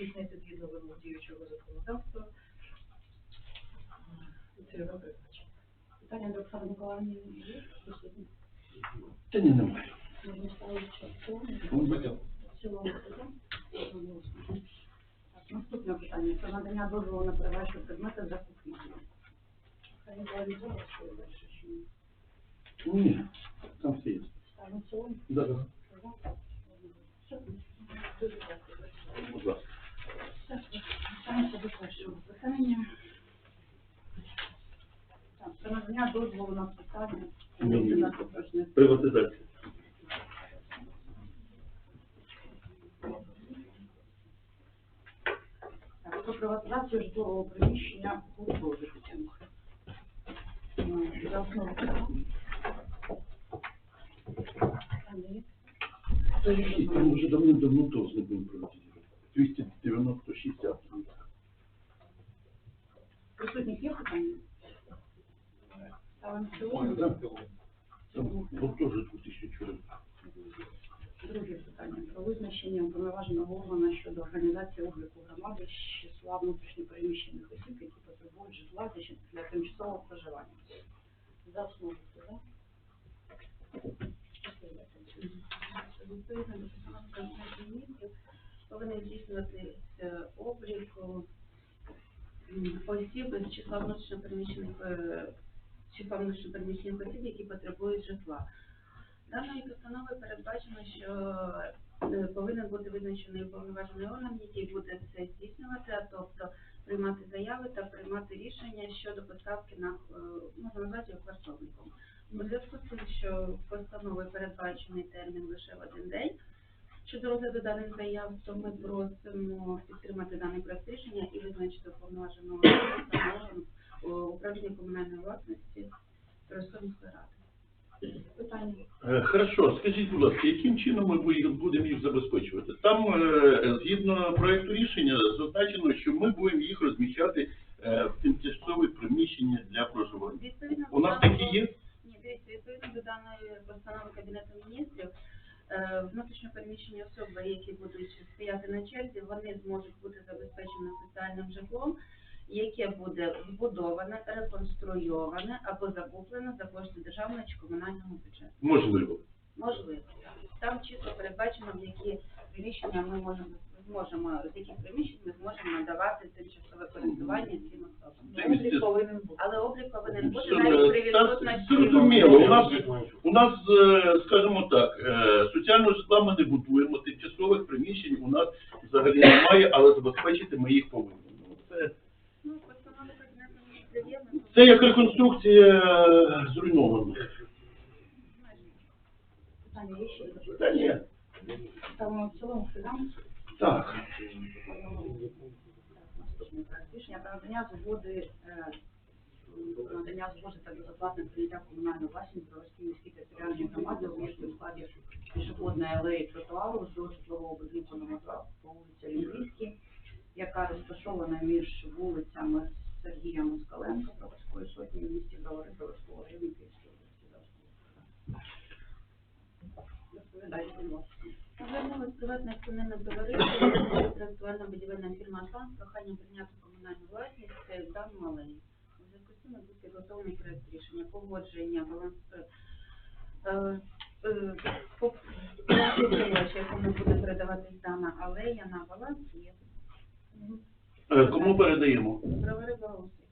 здійснити згідно вимог діючого законодавства. Цільове призначення. Питання до Оксани Миколаївни є? Присутні? Та ні, немає. Можна ставити що? В цілому? Ну, будь- В цілому, так? Одноголосно. Так, Наступне питання. Про надання дозволу на передачу предметів за кухнею. Хай Миколаївна зараз своє далі, чи ні? Ні, там все є. Ставимо в цілому? Да, да. За? Все. Дуже дякую. Будь ласка. Питання. Так, про надання дозволу на ні. Запрошення. Приватизація. Так, Про приватизацію житлового приміщення у Прожитку. За основу. Андрій? Вже давним-давно теж не. 290 60. Присутніх є питання? Ставимо в цілому. Там от теж 2004. Друге питання про визначення уповноваженого органу щодо організації обліку громади з числа внутрішньопереміщених осіб, які потребують житла для тимчасового проживання. За основу, це? Відповідно до Кабінету повинен здійснюватися облік о, м, осіб з числа внутрішньопереміщених е, числа внутрішньопереміщених осіб, які потребують житла. Даною постановою передбачено, що е, повинен бути визначений уповноважений орган, який буде це здійснювати, а тобто приймати заяви та приймати рішення щодо поставки на е, можна назвати його квартовником. У зв'язку з тим, що постановою передбачений термін лише в один день щодо розгляду даних заяв, то ми просимо підтримати даний проект рішення і визначити уповноваженого управління комунальної власності Ростовської ради. Питання. Е, Хорошо, скажіть, будь ласка, яким чином ми будемо їх забезпечувати? Там, е, згідно проекту рішення, зазначено, що ми будемо їх розміщати е, в тимчасові приміщення для проживання. Відповідно У нас такі є? Ні, дивіться, відповідно до даної постанови Кабінету міністрів, е, внутрішньо переміщені особи, які будуть стояти на черзі, вони зможуть бути забезпечені соціальним житлом, яке буде збудоване, реконструйоване або закуплене за кошти державного чи комунального бюджету. Можливо. Можливо. Там чітко передбачено, в які приміщення ми можемо зможемо, з яких приміщень ми зможемо надавати тимчасове користування цим особам. Облік повинен бути. Але облік повинен бути навіть при відсутності. Зрозуміло, у нас, у нас, е, скажімо так, е, соціального житла ми не будуємо, тимчасових приміщень у нас взагалі немає, але забезпечити ми їх повинні. Ну, Це, Ну, є, це як реконструкція е, зруйнованих. Питання є ще? Та ні. Ставимо в цілому. Так. Рішення про надання згоди, е, надання згоди та безоплатне прийняття комунальної власності Броварській міській територіальній об'єкту у складі пішохідної алеї тротуару вздовж житлового будинку номер 2 по вулиці Олімпійській, яка розташована між вулицями Сергія Москаленка, Броварської сотні в місті Бровари, Броварського району Київської області. Розповідайте, Звернулось приватне акціонерне товариство інтелектуальна будівельна фірма «Атлант» з проханням прийняти комунальну власність е, дану алею. У зв'язку з цим був підготовлений проект рішення погодження баланс е, е, по- балансоутримувача, якому буде передаватись дана алея на баланс є. Е, Кому передаємо? Бровари Баусі.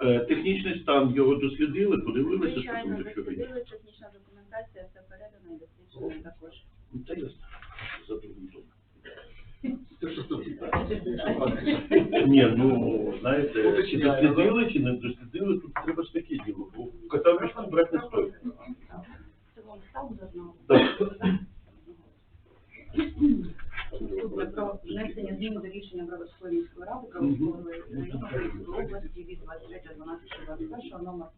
Е, Технічний стан його дослідили, подивилися, що Звичайно, там є. дослідили технічна документація, все передано і досліджено також. Та ясно. За другим домом. Ні. Ну, знаєте, чи дослідили, чи не дослідили, тут треба ж таке діло. Бо кота в мішку брати не стоїть. Це вам став за одного? Про внесення змін до рішення Броварської міської ради Броварської району області від 23.12.21 номер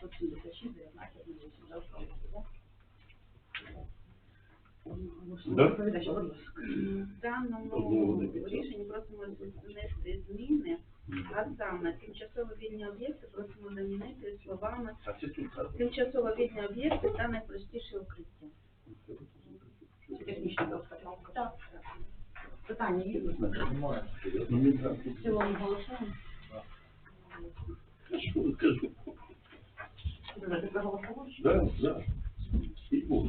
576 19 Да? Доповідач, будь ласка. В даному рішенні просимо внести зміни, а саме тимчасово вільні об'єкти просимо замінити словами тимчасово вільні об'єкти та найпростіше укриття. Технічна доска. Так. Питання є? Немає. Ну. В цілому голосуємо. Що ви кажу? Ти проголосував? Да, да. І Бог.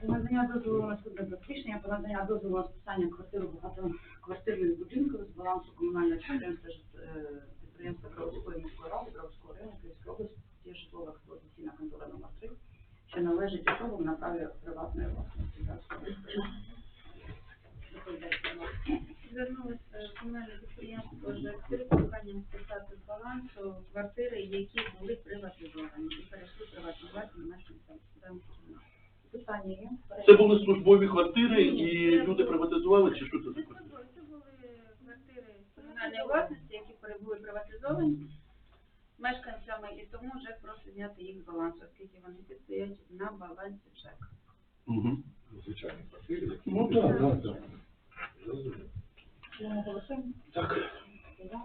Про надання дозволу на наступне рішення про надання дозволу на списання квартири багатоквартирних будинків з балансу комунального підприємства е, підприємства Кравської міської ради Кравського району Київської області, житлова експлуатаційна контора номер 3, що належить особам на праві приватної власності. Звернулося комунальне підприємство з проханням списати з балансу квартири, які були приватизовані і перейшли приватизувати мешканцям даного кімнати. Питання є? Це були службові квартири і люди приватизували, чи що це Це таке? були це були квартири комунальної власності, які пере- були приватизовані мешканцями, і тому вже просить зняти їх з балансу, оскільки вони всі стоять на балансі ЖЕК. Угу. Звичайні квартири, які... Ну так, так, так. Зрозуміло. В голосуємо. Так. За.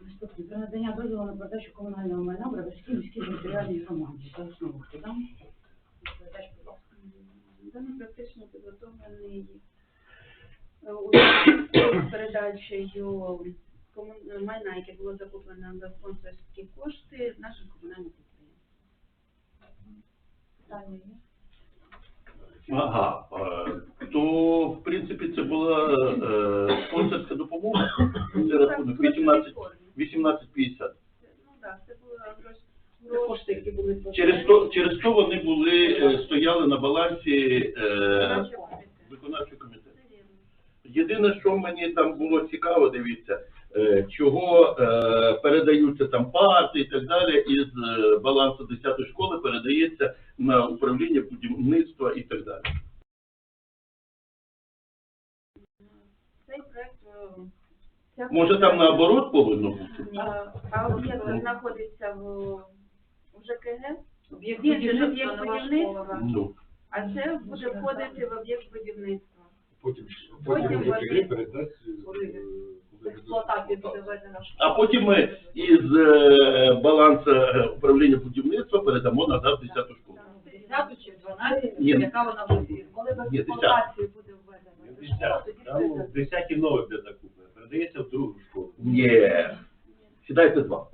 Наступне. Про надання дозволу на продажу комунального майна Броварській міській територіальній громаді. За основу хто там? Доповідач, будь ласка. Даний практично підготовлений передачею кому- майна, яке було закуплено за спонсорські кошти нашим комунальним є? Ага. е, То, в принципі, це була е, спонсорська допомога. Це рахунок 18 18,50. Ну так, це було гроші. Які були Через то, через то вони були, е, стояли на балансі е, Єдине, що мені там було цікаво, дивіться, е, чого е, передаються там парти і так далі, із е, балансу 10 школи передається на управління будівництва і так далі. Цей проект Може там наоборот повинно бути? А, А об'єкт знаходиться в, в ЖКГ, Об'єкт будівництва. Ну, а це буде входити в об'єкт будівництва. Потім, Потім ЖКГ передасть... е, куди Експлуатація буде буде введена. а потім ми із е, балансу е, управління будівництва передамо назад 10 школу. Десяту чи дванадцяту, Ні. яка вона буде? Коли в Ні, експлуатацію буде введена? Не школа, тоді Там буде. 10 нове буде закуплено, передається в другу школу. Ні. Сідайте два.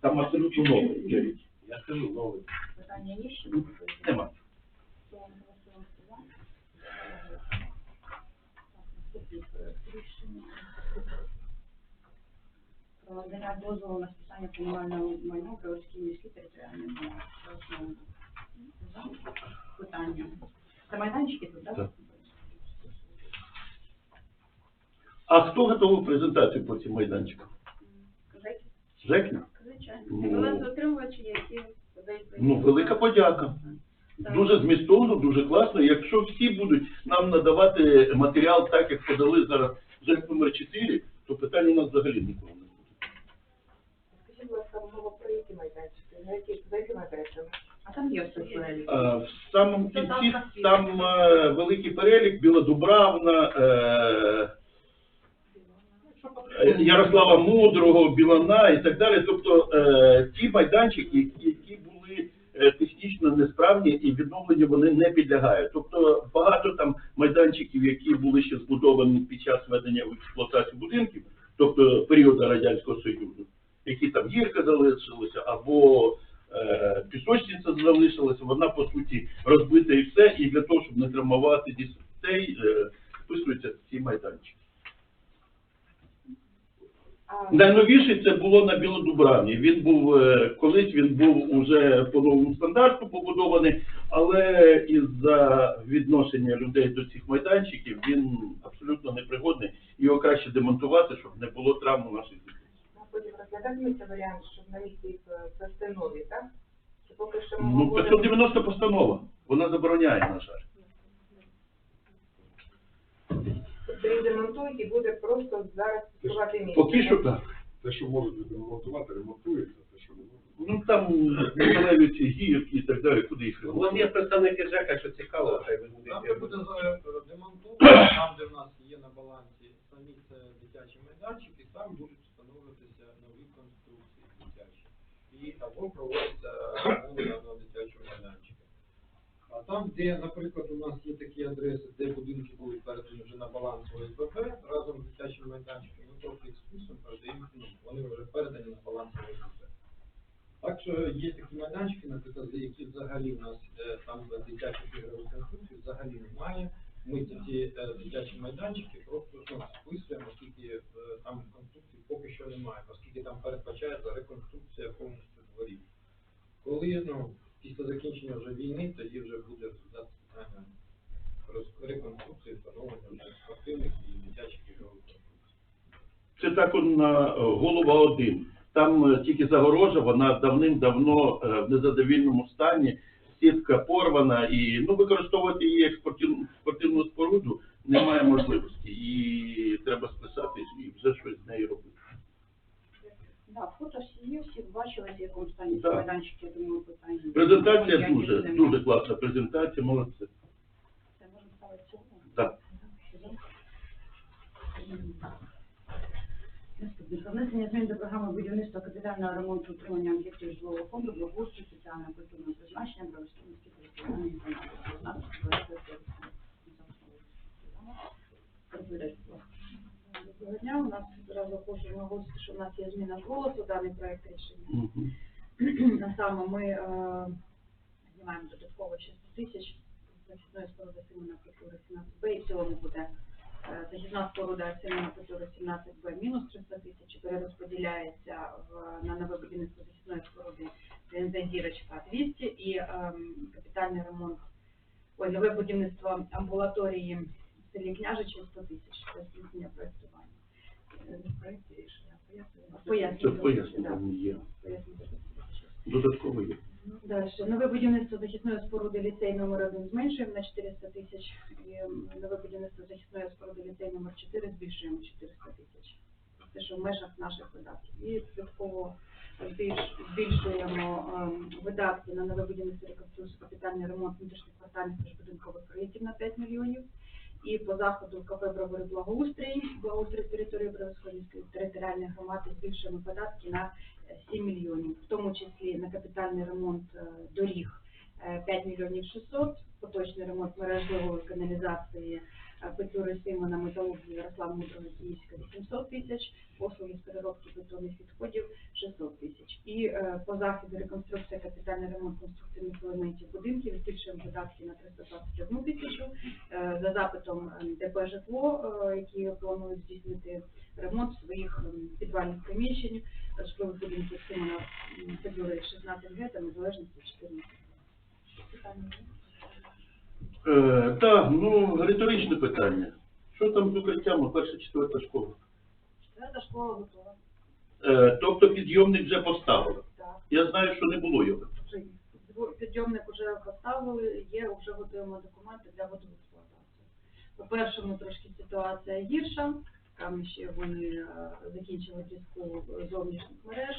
Там абсолютно новий. Я скажу нове. Питання є ще? Нема. Про надання дозволу на списання комунального майна Броварській міській територіальній громаді. Питання. Це майданчики тут, так? Так. А хто готував презентацію по цим майданчикам? Жеки, Жекна? звичайно. Ну. Балансоутримувачі, які подають Ну, велика подяка. Так. Дуже змістовно, дуже класно. Якщо всі будуть нам надавати матеріал так, як подали зараз ЖЕК номер 4, то питань у нас взагалі ніколи не буде. Скажіть, будь ласка, мова про які майданчики? Які, за якими адресами? А там є все перелік. А, в самому кінці там е, великий перелік, Білодубравна, е, Е, Ярослава Мудрого, Білана і так далі. Тобто е, ті майданчики, які, які були е, технічно несправні і відновленню вони не підлягають. Тобто багато там майданчиків, які були ще збудовані під час введення в експлуатацію будинків, тобто періоду Радянського Союзу, які там гірка залишилася або е, пісочниця залишилася, вона по суті розбита і все, і для того, щоб не травмувати дітей, е, ці майданчики. Найновіший це було на Білодубравні. Він був е, колись він був уже по новому стандарту побудований, але із-за відношення людей до цих майданчиків він абсолютно непригодний. Його краще демонтувати, щоб не було травм у наших дітей. Потім розглядатиметься варіант, щоб на місці їх е, нові, так? Чи поки що ми Ну, говоримо... 590 постанова. Вона забороняє, на жаль. Тобто їх демонтують і буде просто зараз працювати місце. Поки що так? Те, що можуть ремонтувати, ремонтується, те, що не можуть. Ну там металеві ці гірки і так далі, куди їх У вас є представники ЖЕКа, що цікаво, хай ви Там, будете. де буде за- демонтовано, там, де в нас є на балансі самі це дитячі майданчики, там будуть встановлюватися нові конструкції дитячі. І або проводиться робота там, де, наприклад, у нас є такі адреси, де будинки були передані вже на баланс ОСББ разом з дитячим майданчиком, ми просто списуємо, передаємо, вони вже передані на баланс ОСББ. Так що є такі майданчики, наприклад, які взагалі у нас там дитячих ігрових конструкцій взагалі немає. Ми ці е, дитячі майданчики просто ну, списуємо, оскільки е, там конструкцій поки що немає, оскільки там передбачається реконструкція повністю дворів. Коли ну, після закінчення вже війни, тоді вже буде розглядати питання реконструкції, встановлення спортивних і дитячих ігрових. Це так он на е, голова один. Там тільки загорожа, вона давним-давно в незадовільному стані, сітка порвана, і ну, використовувати її як спортивну, спортивну споруду немає можливості. І треба списати і вже щось з нею робити. Да, фото всі є, всі бачили, в якому стані Да. майданчики, я думаю, питання. Презентація дуже, дуже класна презентація, молодці. Це можна ставити цілому? Так. Наступне. Про внесення змін до програми будівництва капітального ремонту утримання об'єктів житлового фонду, благоустрою, соціального культурного призначення, Бровської територіальної ласка. Доброго дня. У нас зразу хочу наголосити, що у нас є зміна голосу, даний проект рішення. Мгм. А саме ми знімаємо додатково 600 тисяч захисної споруди Симона Петрури 17Б, і в цілому буде е, захисна споруда Симона Петрури 17Б мінус 300 тисяч, перерозподіляється в, на нове будівництво захисної споруди ДНЗ Дірочка 200 і ем, капітальний ремонт, ой, нове будівництво амбулаторії в селі Княжичі 100 тисяч, це здійснення проєктування. Е, Не в рішення. Це Пояснення. да. є. Пояснення. Додатково є. Далі. Нове будівництво захисної споруди ліцей номер 1 зменшуємо на 400 тисяч. І нове будівництво захисної споруди ліцей номер 4 збільшуємо 400 тисяч. Це що в межах наших видатків. І додатково збільшуємо ем, видатки на нове будівництво реконструкцію, капітальний ремонт внутрішніх квартальних міжбудинкових проєктів на 5 мільйонів. І по заходу КП Бровари благоустрій, благоустрій території Броварської територіальної громади збільшуємо податки на 7 мільйонів, в тому числі на капітальний ремонт е, доріг е, 5 мільйонів 600, поточний ремонт мереж каналізації е, Петлюри Симона, Металургії Ярослав Мудрого Київська 800 тисяч, послуги з переробки бетонних відходів 600 тисяч. І е, по заходу реконструкція, капітальний ремонт конструктивних елементів будинків збільшуємо видатки на 321 тисячу. Е, За запитом е, ДП «Житло», е, які планують здійснити ремонт своїх ем, підвальних приміщень, е, житлових будинків Симона м, 16 г та незалежності 14 Питання? Е, так, ну, риторичне питання. Що там з укриттями перша четверта школа? Четверта школа готова. Е, тобто підйомник вже поставили. Так. Я знаю, що не було його. Вже є. Дво- Підйомник вже поставили, є, вже готуємо документи для воду експлуатації. По першому трошки ситуація гірша. Там ще вони е, закінчили зв'язку зовнішніх мереж.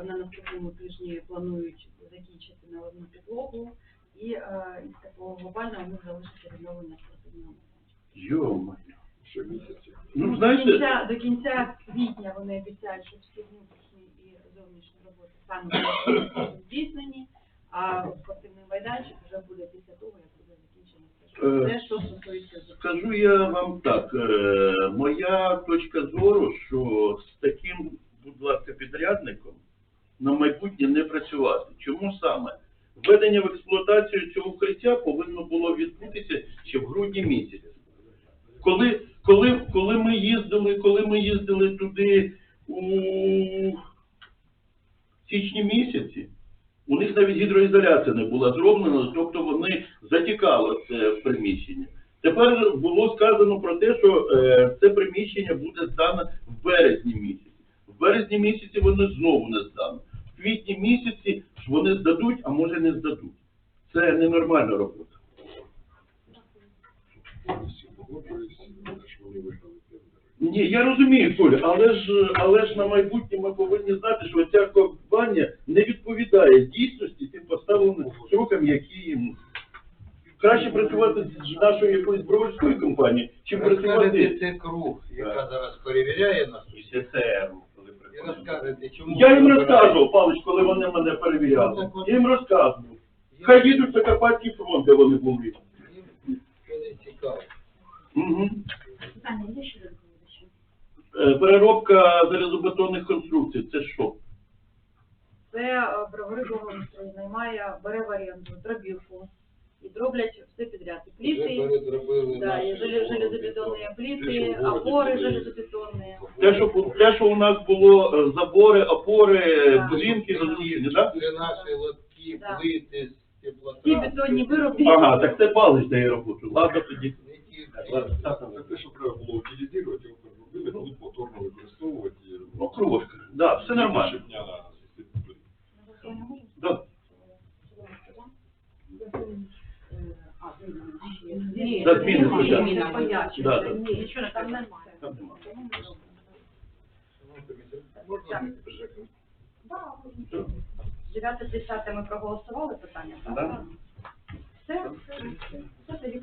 Е, На наступному тижні планують закінчити на одну підлогу. І е, із такого глобального них залишиться відновлення спортивного. Йо-моє. Місяці. Ну, до знаєте, кінця, до кінця квітня вони обіцяють, що всі внутрішні і зовнішні роботи саме здійснені, а спортивний майданчик вже буде після того, як буде закінчено Е, все. Те, що стосується скажу я вам так, е, моя точка зору, що з таким, будь ласка, підрядником на майбутнє не працювати. Чому саме? Введення в експлуатацію цього укриття повинно було відбутися ще в грудні місяці. Коли, коли, коли ми їздили, коли ми їздили туди у січні місяці, у них навіть гідроізоляція не була зроблена, тобто вони затікало це приміщення. Тепер було сказано про те, що е, це приміщення буде здано в березні місяці. В березні місяці вони знову не здамо. В квітні місяці вони здадуть, а може не здадуть. Це ненормальна робота. Повністю Ні, я розумію, Коля, але ж але ж на майбутнє ми повинні знати, що ця компанія не відповідає дійсності тим поставленим срокам, які їм. Краще працювати з нашою якоюсь броварською компанією, чим Розкажете працювати. це круг, яка зараз перевіряє нас, СССР, коли і розкажете, чому... Я їм розказував, Павлович, коли вони мене перевіряли. Я їм розказував. Хай їдуть на Карпатський фронт, де вони були. Їм не цікаво. Угу. Питання є ще до доповідача? Е, Переробка залізобетонних конструкцій, це що? Це е, бровари наймає, бере в оренду дробівку і дроблять все підряд. І пліти, да, і железобетонні пліти, Те, що опори железобетонні. Те, що, те, що у нас було е, забори, опори, Так. будинки розрішені, так? Це наші лотки, Да. плити, Ті бетонні вироби. Ага, так це балиш дає роботу. Ладно тоді. Це те, що треба було утилізувати, його переробили, будуть повторно використовувати. Ну, крошка. Да, все нормально. Да. А, Ні, За зміни ні. Да, да. Ні, нічого там немає. Там нема. Можна Жека? Дев'яте, десяте ми проголосували питання, так? Да. Все, все, тоді